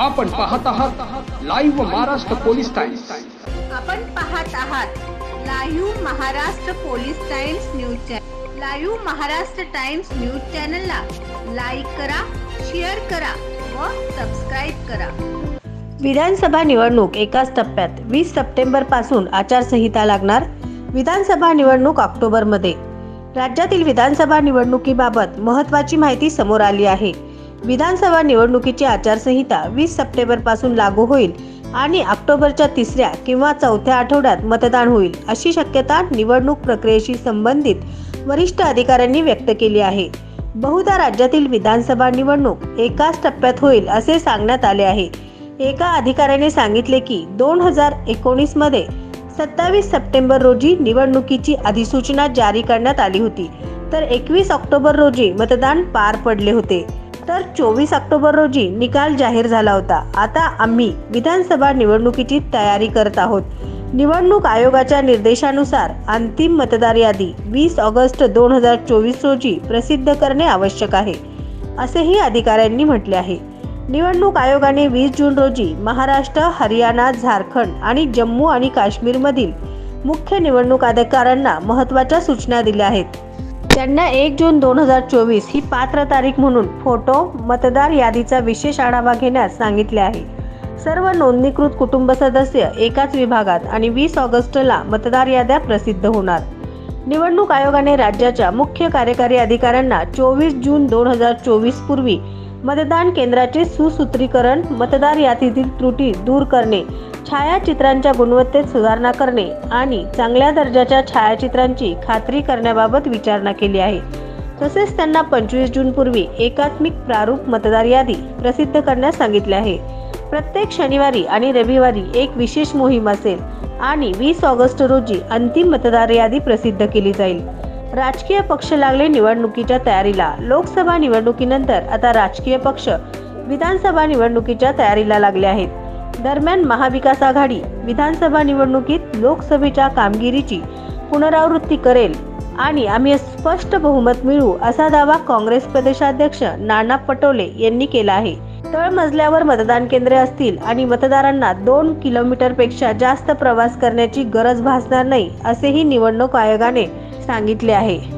आपण पाहत आहात लाईव्ह महाराष्ट्र पोलीस टाइम्स आपण पाहत आहात live Maharashtra police times news channel live Maharashtra times news चॅनलला लाईक करा शेअर करा व सबस्क्राईब करा. विधानसभा निवडणूक एकाच टप्प्यात वीस सप्टेंबरपासून आचारसंहिता लागणार. विधानसभा निवडणूक ऑक्टोबरमध्ये. राज्यातील विधानसभा निवडणुकीबाबत महत्त्वाची माहिती समोर आली आहे. विधानसभा निवडणुकीची आचारसंहिता वीस सप्टेंबरपासून लागू होईल आणि ऑक्टोबरच्या तिसऱ्या किंवा चौथ्या आठवड्यात मतदान होईल अशी शक्यता निवडणूक प्रक्रियेशी संबंधित वरिष्ठ अधिकाऱ्यांनी व्यक्त केली आहे. बहुधा राज्यातील विधानसभा निवडणूक एकाच टप्प्यात होईल असे सांगण्यात आले आहे. एका अधिकाऱ्याने सांगितले की दोन हजार एकोणीसमध्ये सत्तावीस सप्टेंबर रोजी निवडणुकीची अधिसूचना जारी करण्यात आली होती. तर एकवीस ऑक्टोबर रोजी मतदान पार पडले होते. तर चोवीस ऑक्टोबर रोजी निकाल जाहीर झाला होता. आता आम्ही विधानसभा निवडणुकीची तयारी करत आहोत. निवडणूक आयोगाच्या निर्देशानुसार अंतिम मतदार यादी वीस ऑगस्ट दोन हजार चोवीस रोजी प्रसिद्ध करणे आवश्यक आहे असेही अधिकाऱ्यांनी म्हटले आहे. निवडणूक आयोगाने वीस जून रोजी महाराष्ट्र हरियाणा झारखंड आणि जम्मू आणि काश्मीरमधील मुख्य निवडणूक अधिकाऱ्यांना महत्त्वाच्या सूचना दिल्या आहेत. त्यांना एक जून दोन हजार चोवीस ही पात्र तारीख म्हणून फोटो मतदार यादीचा विशेष आढावा घेण्यास सांगितले आहे. सर्व नोंदणीकृत कुटुंब सदस्य एकाच विभागात आणि वीस ऑगस्टला मतदार याद्या प्रसिद्ध होणार. निवडणूक आयोगाने राज्याच्या मुख्य कार्यकारी अधिकाऱ्यांना चोवीस जून दोन हजार चोवीस पूर्वी मतदान केंद्राचे सुसूत्रीकरण मतदार यादीतील त्रुटी दूर करणे छायाचित्रांच्या गुणवत्तेत सुधारणा करणे आणि चांगल्या दर्जाच्या छायाचित्रांची खात्री करण्याबाबत विचारणा केली आहे. तसेच त्यांना पंचवीस जून पूर्वी एकात्मिक प्रारूप मतदार यादी प्रसिद्ध करण्यास सांगितले आहे. प्रत्येक शनिवारी आणि रविवारी एक विशेष मोहीम असेल आणि वीस ऑगस्ट रोजी अंतिम मतदार यादी प्रसिद्ध केली जाईल. राजकीय पक्ष लागले निवडणुकीच्या तयारीला. लोकसभा निवडणुकीनंतर आता राजकीय पक्ष विधानसभा निवडणुकीच्या तयारीला लागले आहेत. दरम्यान महाविकास आघाडी विधानसभा निवडणुकीत लोकसभेच्या कामगिरीची पुनरावृत्ती करेल आणि आम्ही स्पष्ट बहुमत मिळवू असा दावा काँग्रेस प्रदेशाध्यक्ष नाना पटोले यांनी केला आहे. तळमजल्यावर मतदान केंद्रे असतील आणि मतदारांना दोन किलोमीटरपेक्षा जास्त प्रवास करण्याची गरज भासणार नाही असेही निवडणूक आयोगाने सांगितले आहे.